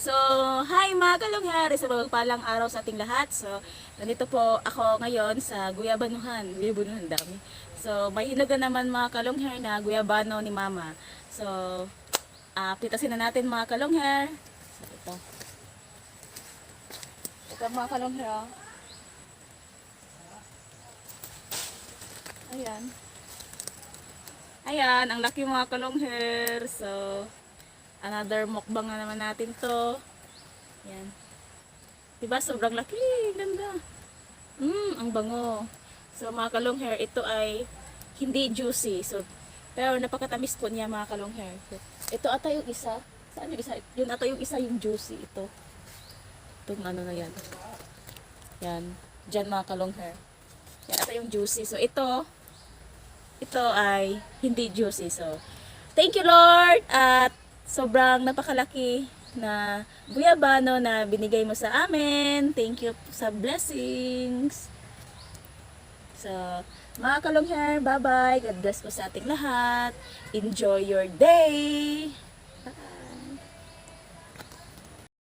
So, hi mga kalungher! Sa magpalang araw sa ating lahat. So, nandito po ako ngayon sa Guyabanuhan. Guyabanuhan dami. So, may hinuga naman mga kalungher na guyabano ni Mama. So, ah pitasin na natin mga kalungher. So, ito. Ito mga kalungher. oh. Ayan. Ayan, ang laki mga kalungher. So, another mukbang na naman natin to. Ayan. Diba, sobrang laki. Ganda. Mmm, ang bango. So, mga kalungher, ito ay hindi juicy. So, pero napakatamis po niya mga kalungher. So, ito ata yung isa. Saan yung isa? Yun ata yung isa yung juicy. Ito. Itong ano na yan. Yan. Diyan mga kalungher. Yan ata yung juicy. So, ito, ito ay hindi juicy. So, thank you Lord at sobrang napakalaki na guyabano na binigay mo sa amin. Thank you sa blessings. So, mga kalongher, bye-bye. God bless po sa ating lahat. Enjoy your day.